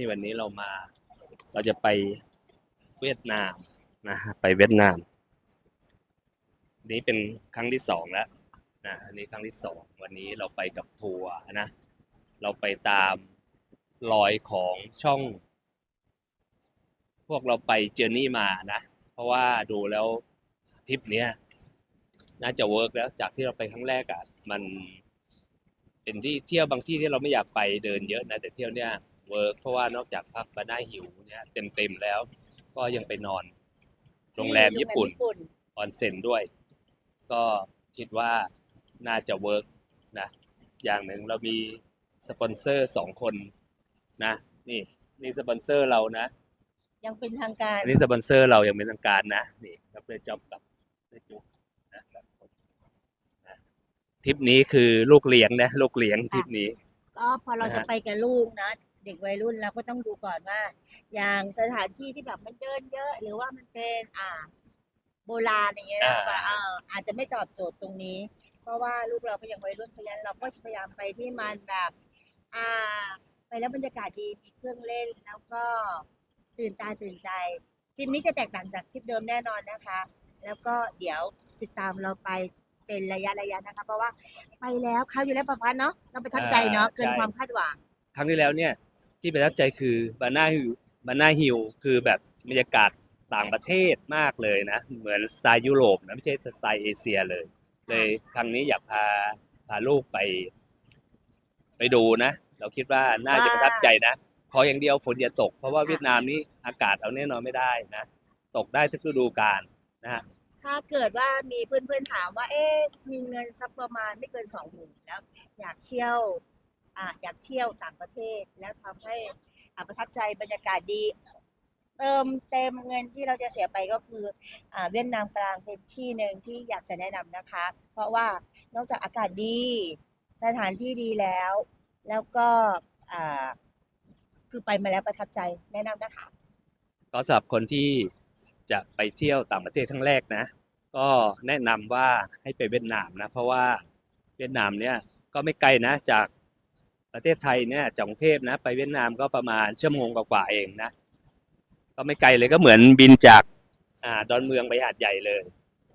นี่วันนี้เรามา เราจะไปเวียดนามนะไปเวียดนาม นี่เป็นครั้งที่สองแล้วนะอันนี้ครั้งที่สองวันนี้เราไปกับทัวร์นะ เราไปตามรอยของช่อง พวกเราไปเจอร์นี่มานะ เพราะว่าดูแล้วทริปเนี้ยน่าจะเวิร์กแล้วจากที่เราไปครั้งแรกอะ่ะมันเป็นที่เที่ยวบางที่ที่เราไม่อยากไปเดินเยอะนะ แต่เที่ยวเนี้ย เวิร์กเพราะว่านอกจากพักมาได้หิวเนี่ยเต็มเต็มๆแล้ว ก็ยังไปนอน โรงแรมญี่ปุ่นออนเซ็นด้วย ก็คิดว่าน่าจะเวิร์กนะอย่างหนึ่งเรามีสปอนเซอร์สองคนนะนี่นี่สปอนเซอร์เรานะ ยังเป็นทางการอันนี้สปอนเซอร์เรายังเป็นทางการนะนี่ดรจ็อบกับดรจุ๊บนะครับนะทริปนี้คือลูกเลี้ยงนะลูกเลี้ยงทริปนี้ ก็พอเรานะฮะจะไปกับลูกนะ เด็กวัยรุ่นเราก็ต้องดูก่อนว่า อย่างสถานที่ที่แบบมันเดินเยอะ หรือว่ามันเป็นอ่า โบราณอย่างเงี้ยอ่าว่าเอ่ออาจจะไม่ตอบโจทย์ตรงนี้ เพราะว่าลูกเราก็ยังวัยรุ่นเพราะฉะนั้นเราก็พยายามไปที่มันแบบ อ่า ไปแล้วบรรยากาศดีมีเครื่องเล่นแล้วก็ตื่นตาตื่นใจทริปนี้จะแตกต่างจากทริปเดิมแน่นอนนะคะ แล้วก็เดี๋ยวติดตามเราไปเป็นระยะระยะนะคะ เพราะว่าไปแล้วเขาวอยู่แล้วประพันธ์เนาะเราประทับใจเนาะอ่าเกินใช่ความคาดหวัง ครั้งที่แล้วเนี่ย ที่ประทับใจคือบานาฮิลบานาฮิลคือแบบบรรยากาศต่างประเทศมากเลยนะ เหมือนสไตล์ยุโรปนะไม่ใช่สไตล์เอเชียเลย เลยครั้งนี้อยากพาพาลูกไป ไปดูนะ เราคิดว่าน่าจะประทับใจนะขออย่างเดียวฝนอย่าตก เพราะว่าเวียดนามนี่อากาศเอาแน่นอนไม่ได้นะ ตกได้ทุกฤดูกาลนะฮะถ้าเกิดว่ามีเพื่อนๆถามว่า เอ๊ะมีเงินสักประมาณไม่เกินสองหมื่นแล้ว อยากเที่ยว อ่าอยากเที่ยวต่างประเทศ แล้วทำให้ประทับใจบรรยากาศดี เติมเต็มเงินที่เราจะเสียไปก็คืออเวียดนามกลางเป็นที่หนึ่งที่อยากจะแนะนำนะคะ เพราะว่านอกจากอากาศดี สถานที่ดีแล้ว แล้วก็คือไปมาแล้วประทับใจแนะนำนะคะ ก็สำหรับคนที่จะไปเที่ยวต่างประเทศครั้งแรกนะ ก็แนะนำว่าให้ไปเวียดนามนะ เพราะว่าเวียดนามเนี่ยก็ไม่ไกลนะจาก ประเทศไทยเนี่ยจากกรุงเทพนะ ไปเวียดนามก็ประมาณชั่วโมงกว่าๆเองนะ ก็ไม่ไกลเลยก็เหมือนบินจากอ่าดอนเมืองไปหาดใหญ่เลย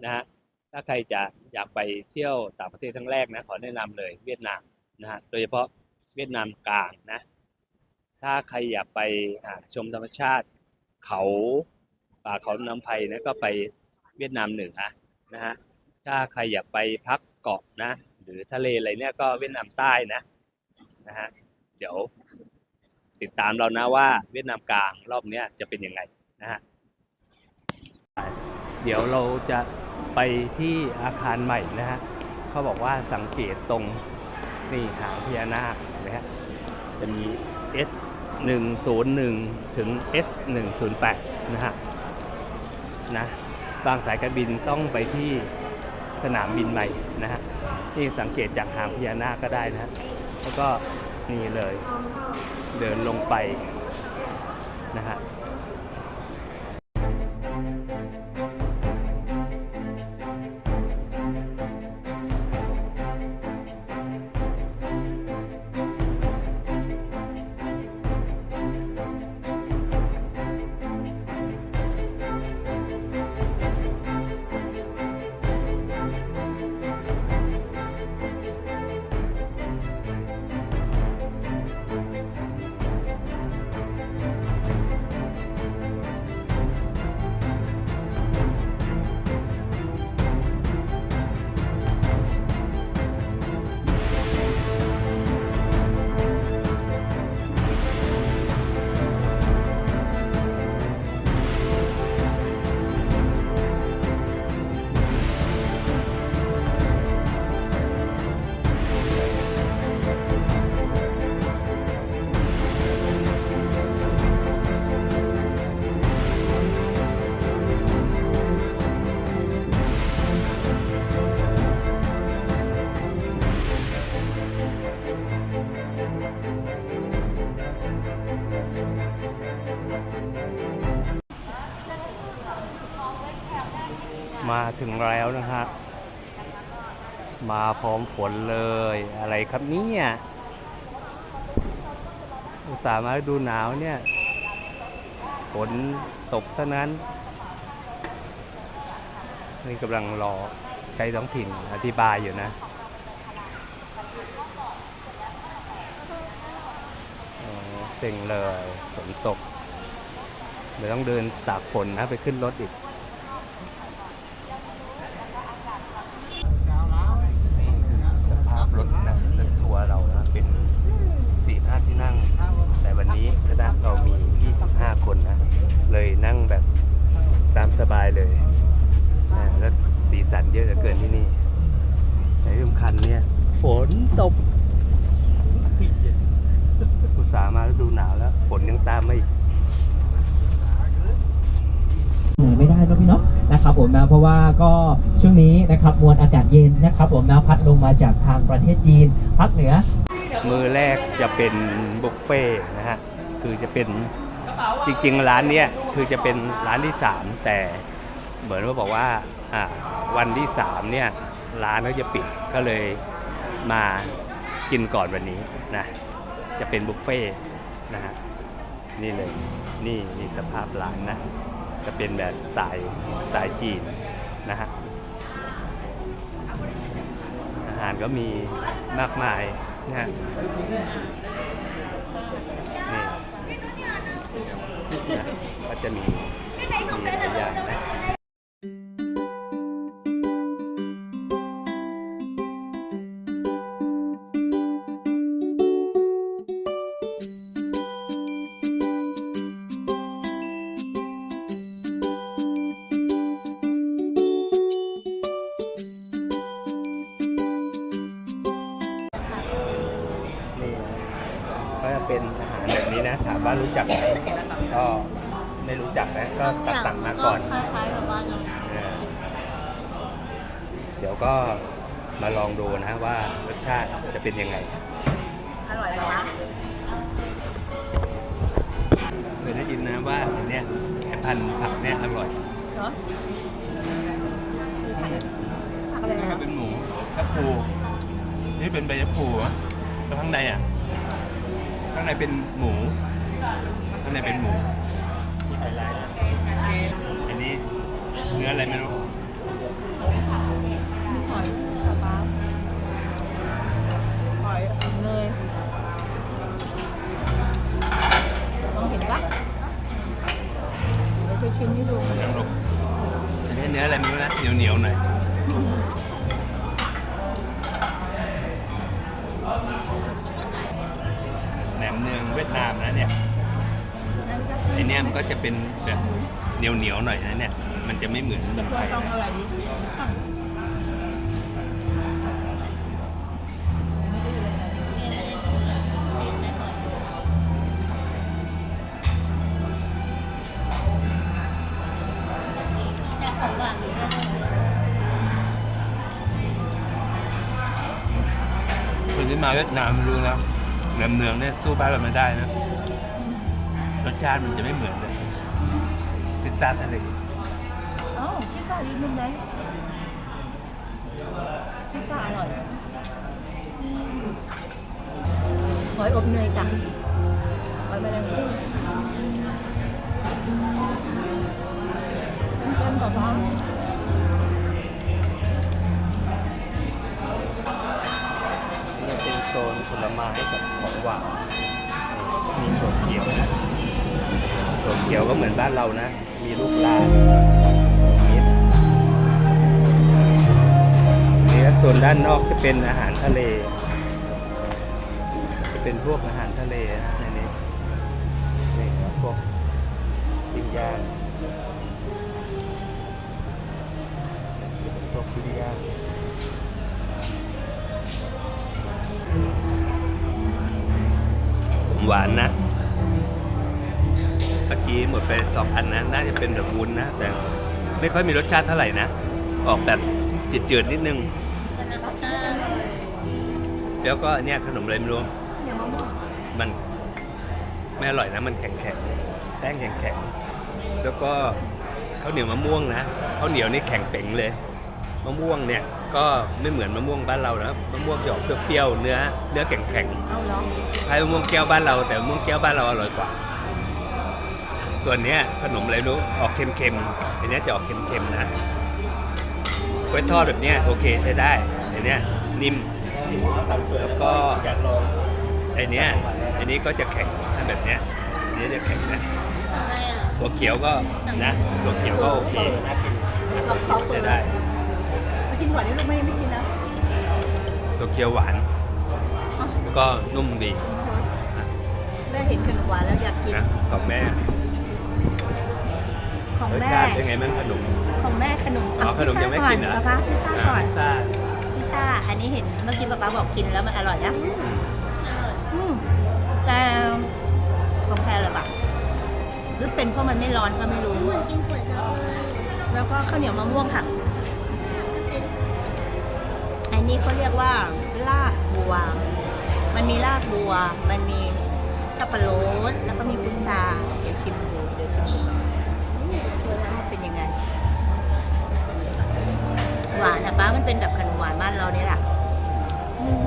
นะฮะถ้าใครจะอยากไปเที่ยวต่างประเทศครั้งแรกนะขอแนะนำเลยเวียดนามนะฮะโดยเฉพาะเวียดนามกลางนะ ถ้าใครอยากไปชมธรรมชาติเขาป่าเขาน้ำไผ่นะก็ไปเวียดนามเหนือนะฮะถ้าใครอยากไปพักเกาะนะ หรือทะเลอะไรเนี่ยก็เวียดนามใต้นะ นะฮะเดี๋ยวติดตามเรานะว่าเวียดนามกลางรอบนี้จะเป็นยังไงนะฮะเดี๋ยวเราจะไปที่อาคารใหม่นะฮะเขาบอกว่าสังเกตตรงนี่หางพญานาคนะฮะจะมี S 101 ถึง S 108นะฮะนะบางสายการบินต้องไปที่สนามบินใหม่นะฮะนี่สังเกตจากหางพญานาคก็ได้นะฮะ แล้วก็นี่เลยเดินลงไปนะฮะ ถึงแล้วนะฮะ มาพร้อมฝนเลยอะไรครับเนี่ยอุตสาห์มาดูหนาวเนี่ย ฝนตกซะนั้น นี่กำลังรอใช้ท้องถิ่นอธิบายอยู่นะเซ็งเลยฝนตกเดี๋ยวต้องเดินตากฝนนะไปขึ้นรถอีก นี่คือสภาพรถนะรถทัวร์เรานะ เป็นสี่ห้าที่นั่ง แต่วันนี้คณะเรามี 25 คนนะ เลยนั่งแบบตามสบายเลยนะแล้วสีสันเยอะเหลือเกินที่นี่ในที่สำคัญเนี่ย ฝนตกอุตส่าห์มาฤ ดูหนาวแล้วฝนยังตามมาอีกเหนื่อยไม่ได้เนอะพี่เนาะนะครับผมนะเพราะว่าก็ช่วงนี้นะครับมวลอากาศเย็นนะครับผมนะพัดลงมาจากทางประเทศจีนภาคเหนือ มือแรกจะเป็นบุฟเฟ่ต์นะฮะคือจะเป็นจริง ๆ ร้านเนี้ยคือจะเป็นร้านที่ 3 แต่เหมือนว่าบอกว่าอ่าวันที่ 3 เนี่ยร้านเขาจะปิดก็เลยมากินก่อนวันนี้นะจะเป็นบุฟเฟ่ต์ นะฮะนี่เลยนี่นี่สภาพร้านนะ จะเป็นแบบสไตล์สไตล์จีนนะฮะอาหารก็มีมากมายนะฮะนี่นะก็จะมีมีหลายอย่างนะ ก็จะเป็นอาหารแบบนี้นะ ถามว่ารู้จักไหมก็ไม่รู้จักนะ ก็ตัดตังค์มาก่อนคล้ายๆกับบ้านเราเออเดี๋ยวก็มาลองดูนะว่ารสชาติจะเป็นยังไงอร่อยไหมคะเคยได้ยินนะว่าเนี่ยไอ้พันธุ์ผักเนี่ยอร่อยเนาะผักอะไรนะถ้าเป็นหมูถ้าปูนี่เป็นใบยะพูอะแล้วข้างในอะ ข้างในเป็นหมูข้างในเป็นหมู อันนี้เนื้ออะไรไม่รู้ ก็จะเป็นแบบเหนียวเหนียวหน่อยนะเนี่ย มันจะไม่เหมือนเมืองไทยนะอะไรนิดแต่ของหวานนี้ก็คือคนที่มาเวียดนามรู้แล้วแหนมเนืองเนี่ยสู้บ้านเราไม่ได้นะ รสชาติมันจะไม่เหมือนเลยพิซซ่าทะเลเอ้าพิซซ่าอีกนิดไหมพิซซ่าอร่อยอืมหอยอบเนยจ้ะหอยแมลงภู่เต็มๆกับร้อนนี่เป็นโซนผลไม้กับของหวานมีถั่วเขียวนะ ถั่วเขียวก็เหมือนบ้านเรานะ มีลูกลานนิดนี่แล้วส่วนด้านนอกจะเป็นอาหารทะเล จะเป็นพวกอาหารทะเลนะในนี้นี่ครับพวกปิ้งย่างพวกปิ้งย่างหวานนะ กี้หมดไปสองอันนะน่าจะเป็นแบบวุ้นนะ แต่ไม่ค่อยมีรสชาติเท่าไหร่นะ ออกแบบจืดๆนิดนึงชนะพัฒนาแล้วก็เนี่ยขนมอะไรไม่รู้อย่างมะม่วงมันไม่อร่อยนะ มันแข็งๆแป้งแข็งๆแล้วก็ข้าวเหนียวมะม่วงนะข้าวเหนียวนี่แข็งเป๋งเลยมะม่วงเนี่ยก็ไม่เหมือนมะม่วงบ้านเรานะมะม่วงจะออกเปรี้ยวๆเนื้อเนื้อแข็งเอาเหรอๆคล้ายมะม่วงแก้วบ้านเรา แต่มะม่วงแก้วบ้านเราอร่อยกว่า ส่วนเนี้ยขนมอะไรไม่รู้ออกเค็มๆอันเนี้ยจะออกเค็มๆนะกล้วยทอดแบบเนี้ยโอเคใช้ได้อันเนี้ยนิ่มแล้วก็ไอเนี้ยอันนี้ก็จะแข็งถ้าแบบเนี้ยอันนี้จะแข็งนะทำไมอะตัวเขียวก็นะตัวเขียวก็โอเคใช้ได้มากินก่อนนี่ลูกไม่ไม่กินนะตัวเขียวหวานแล้วก็นุ่มดีแม่เห็นขนมหวานแล้วอยากกินนะของแม่ ของรสแม่ ชาติเป็นไงบ้างขนม ของแม่ขนมอ๋อขนมยังไม่กินเหรนะอป้าพิซซ่าก่อน อ่าพิซซ่า อันนี้เห็นเมื่อกี้ป้าป๊าบอกกินแล้วมันอร่อยนะอืมอร่อยอืมแต่ของแพรเลยปะหรือเป็นเพราะมันไม่ร้อนก็ไม่รู้ เหมือนกินก๋วยจั๊บเลยแล้วก็ข้าวเหนียวมะม่วงค่ะ ก็กินอันนี้เขาเรียกว่าลากบัว มันมีลากบัว มันมีสับปะรด แล้วก็มีพุทราเดี๋ยวชิมดู เดี๋ยวชิมดูรสชาติเป็นยังไง หวานอะป้ามันเป็นแบบขนมหวานบ้านเราเนี่ยแหละอืม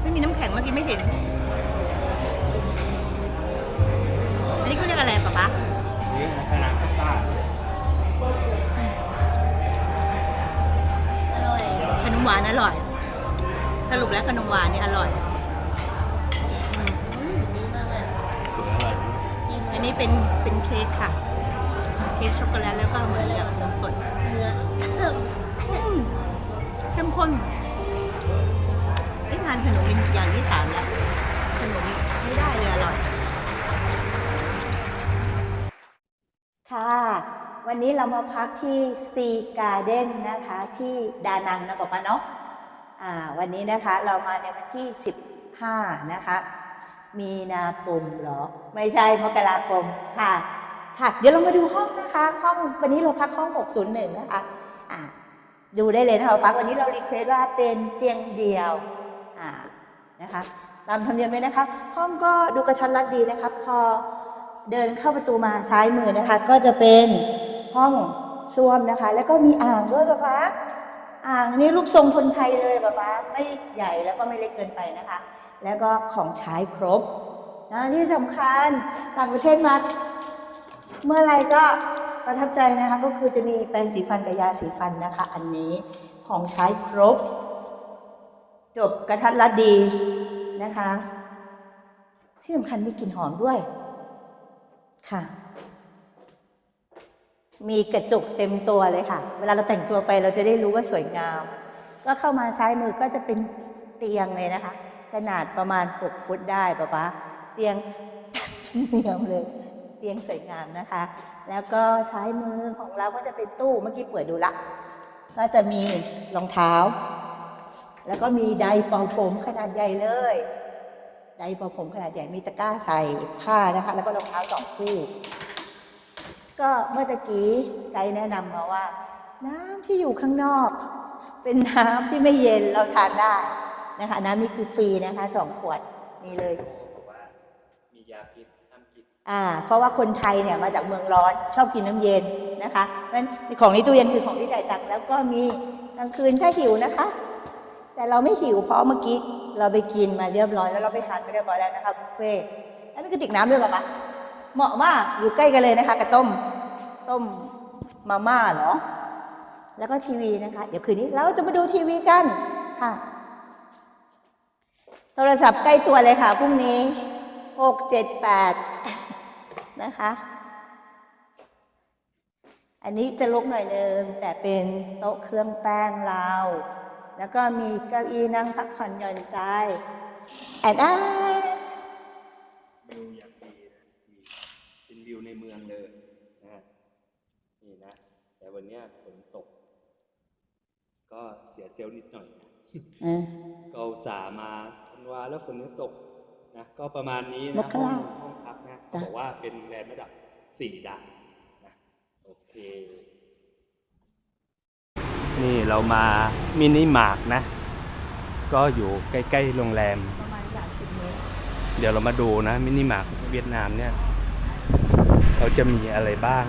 ไม่มีน้ำแข็งเมื่อกี้ไม่เห็น อันนี้เขาเรียกอะไรป๊าป๊านี่คณะข้าวต้าอร่อยขนมหวานอร่อย สรุปแล้วขนมหวานนี่อร่อย นอันนี้เป็นเป็นเค้กค่ะ เค้กช็อกโกแลตแล้วก็เหมือนกับนมสดเนื้อเพิ่มอืมเข้มข้นได้ทานขนมเป็นอย่างที่สามแล้วขนมใช้ได้เลยอร่อย ค่ะ วันนี้เรามาพักที่ซีการ์เด้นนะคะ ที่ดานังนะบอกมาเนาะอ่าวันนี้นะคะเรามาในวันที่ 15 นะคะ มีนาคมเหรอ ไม่ใช่มกราคมค่ะ ค่ะเดี๋ยวเรามาดูห้องนะคะ ห้องวันนี้เราพักห้อง 601 นะคะอ่าดูได้เลยนะคะพักวันนี้เรารีเควสว่าเป็นเตียงเดียวอ่านะคะตามธรรมเนียมเลยนะคะ ห้องก็ดูกระทัดรัดดีนะคะพอเดินเข้าประตูมาซ้ายมือนะคะ ก็จะเป็นห้องส้วมนะคะ แล้วก็มีอ่างด้วยป๊าป๊าอ่างนี่รูปทรงคนไทยเลยป๊าป๊าไม่ใหญ่แล้วก็ไม่เล็กเกินไปนะคะ แล้วก็ของใช้ครบนะที่สำคัญต่างประเทศมาเมื่อไรก็ประทับใจนะคะก็คือจะมีแปรงสีฟันกับยาสีฟันนะคะ อันนี้ของใช้ครบ จบกระทัดรัดดีนะคะ ที่สำคัญมีกลิ่นหอมด้วยค่ะ มีกระจกเต็มตัวเลยค่ะ เวลาเราแต่งตัวไปเราจะได้รู้ว่าสวยงาม ก็เข้ามาซ้ายมือก็จะเป็นเตียงเลยนะคะ ขนาดประมาณ 6 ฟุตได้ปะปะเตียงเนียมเลยเตียงสวยงามนะคะ แล้วก็ซ้ายมือของเราก็จะเป็นตู้เมื่อกี้เปิดดูละ ก็จะมีรองเท้า แล้วก็มีไดร์เป่าผมขนาดใหญ่เลยไดร์เป่าผมขนาดใหญ่มีตะกร้าใส่ผ้านะคะ แล้วก็รองเท้าสองคู่ ก็เมื่อตะกี้ไกด์แนะนำมาว่า น้ำที่อยู่ข้างนอก เป็นน้ำที่ไม่เย็นเราทานได้ นะคะน้ำนี่คือฟรีนะคะสองขวดนี่เลยบอกว่ามียาพิษห้ามกินอ่าเพราะว่าคนไทยเนี่ยมาจากเมืองร้อนชอบกินน้ำเย็นนะคะเพราะฉะนั้นของในตู้เย็นคือของที่จ่ายตังค์แล้วก็มีกลางคืนถ้าหิวนะคะ แต่เราไม่หิวเพราะเมื่อกี้เราไปกินมาเรียบร้อยแล้วเราไปทานไปเรียบร้อยแล้วนะคะบุฟเฟ่ต์แล้วมีกระติกน้ำด้วยป่ะปะเหมาะมากอยู่ใกล้กันเลยนะคะกับต้มต้มมาม่าเหรอแล้วก็ทีวีนะคะ เดี๋ยวคืนนี้เราจะมาดูทีวีกันค่ะ โทรศัพท์ใกล้ตัวเลยค่ะพรุ่งนี้หกเจ็ดแปดนะคะ อันนี้จะลุกหน่อยนึง แต่เป็นโต๊ะเครื่องแป้งเรา แล้วก็มีเก้าอี้นั่งพักผ่อนหย่อนใจแอนอ้าวิวอย่างดีนะดีเป็นวิวในเมืองเลยนะฮะนี่นะ แต่วันเนี้ยฝนตก ก็เสียเซลล์นิดหน่อยนะอะก็อุตส่าห์มาธัน วาแล้วฝนก็ตกนะก็ประมาณนี้มนะกห้อรางห้องพักนะจ้ะ บอกว่าเป็นแรมระดับสี่ดาวนะโอเค นี่เรามามินิมาร์กนะ ก็อยู่ใกล้ ๆ โรงแรม ประมาณสามสิบเมตรเดี๋ยวเรามาดูนะมินิมาร์กเวียดนามเนี่ย เขาจะมีอะไรบ้าง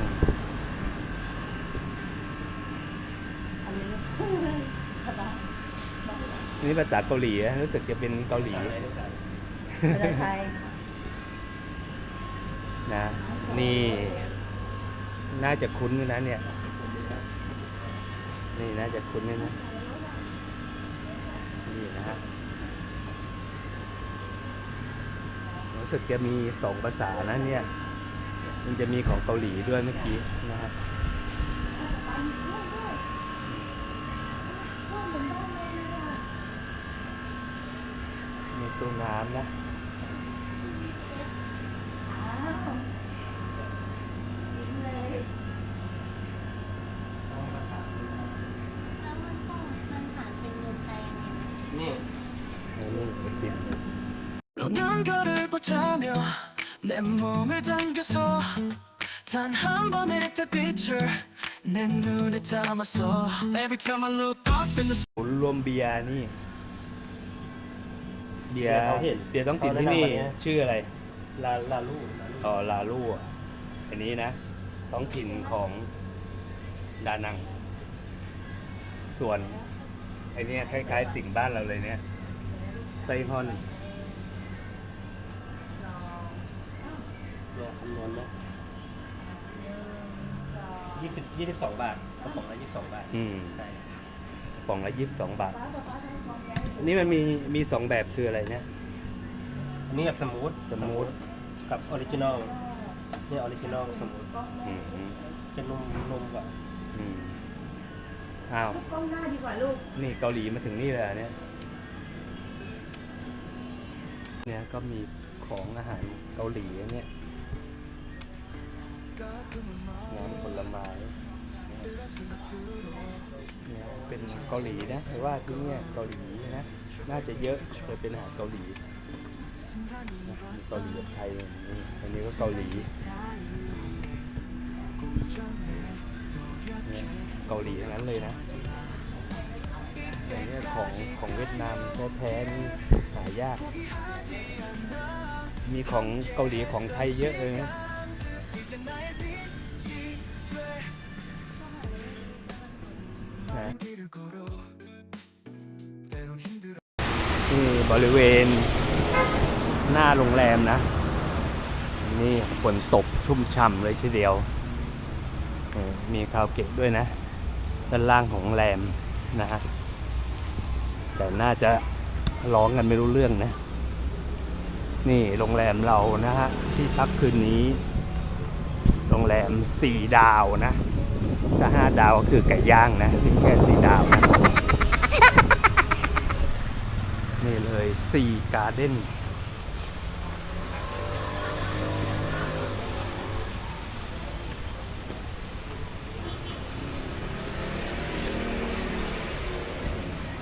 อันนี้ นี่ภาษาเกาหลีนะรู้สึกจะเป็นเกาหลีภาษาไทยนะ นี่ น่าจะคุ้นอยู่นะเนี่ย นี่น่าจะคุ้นเลยนะ นี่นะฮะรู้สึกจะมีสองภาษานะเนี่ย มันจะมีของเกาหลีด้วยเมื่อกี้นะฮะมีตู้น้ำนะ แล้วมันต้องมันผ่านเป็นเงินไปยังไง นี่ นี่เป็นติม 너는 거를 보자며 내 몸을 당겨서 단 한 번의 달빛을 내 눈에 담았어 Every time I look up in the ศูนย์รวมเบียร์นี่ เบียร์เบียร์ท้องถิ่นเบียร์ท้องถิ่นที่นี่ เขาแนะนำมาเนี่ยชื่ออะไร ลาลาลูอ๋อลาลู่อะอันนี้นะ ท้องถิ่นของดานัง ส่วนไอเนี้ยคล้ายๆ สิ่งบ้านเราเลยเนี่ย ไซฮอน เนี่ยคำนวณนะยี่สิบยี่สิบสองบาทกระป๋องละยี่สิบสองบาทอืม ใช่ กระป๋องละยี่สิบสองบาท นี่มันมีมีสองแบบคืออะไรเนี่ย อันนี้กับสมูทสมูท กับออริจินอลนี่ออริจินอลสมูทอืมอืมจะนุ่มนุ่มกว่าอืมอ้าว กล้องหน้าดีกว่าลูก นี่เกาหลีมาถึงนี่เลยเหรอเนี่ย เนี่ยก็มีของอาหารเกาหลีอันเนี่ยน้ำผลไม้เนี่ย เป็นเกาหลีนะแต่ว่าที่เนี่ยเกาหลีนะน่าจะเยอะเลยเป็นอาหารเกาหลีเกาหลีกับไทยนี่อันนี้ก็เกาหลีเกาหลีทั้งนั้นเลยนะอย่างเนี้ยของของเวียดนามแท้ๆนี่หายาก มีของเกาหลีของไทยเยอะเลยนะ นี่บริเวณหน้าโรงแรมนะ นี่ฝนตกชุ่มฉ่ำเลยทีเดียว มีคาราโอเกะด้วยนะ ด้านล่างของโรงแรมนะฮะ แต่น่าจะร้องกันไม่รู้เรื่องนะ นี่โรงแรมเรานะฮะ ที่พักคืนนี้ โรงแรมสี่ดาวนะ ถ้าห้าดาวก็คือไก่ย่างนะนี่แค่สี่ดาวนะนี่เลยสี่การ์เด้น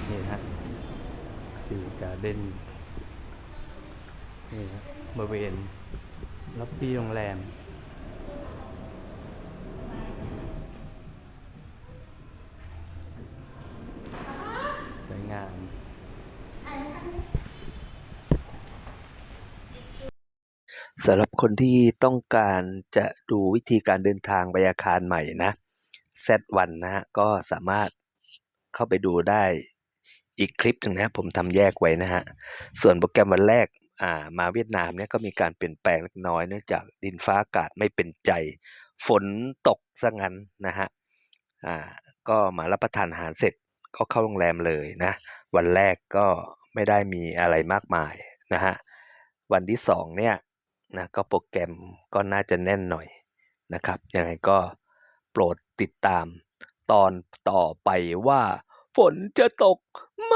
นี่ฮะซีการ์เด้นนี่ฮะบริเวณล็อบบี้โรงแรม สวย งามสำหรับคนที่ต้องการจะดูวิธีการเดินทางไปอาคารใหม่นะ Z1 นะฮะ ก็สามารถเข้าไปดูได้อีกคลิปหนึ่งนะผมทำแยกไว้นะฮะ ส่วนโปรแกรมวันแรกอ่ามาเวียดนามเนี่ยก็มีการเปลี่ยนแปลงเล็กน้อยเนื่องจากดินฟ้าอากาศไม่เป็นใจ ฝนตกซะงั้นนะฮะอ่าก็มารับประทานอาหารเสร็จ ก็เข้าโรงแรมเลยนะ วันแรกก็ไม่ได้มีอะไรมากมายนะฮะ วันที่สองเนี่ยนะก็โปรแกรมก็น่าจะแน่นหน่อยนะครับ ยังไงก็โปรดติดตามตอนต่อไปว่า ฝนจะตกไหม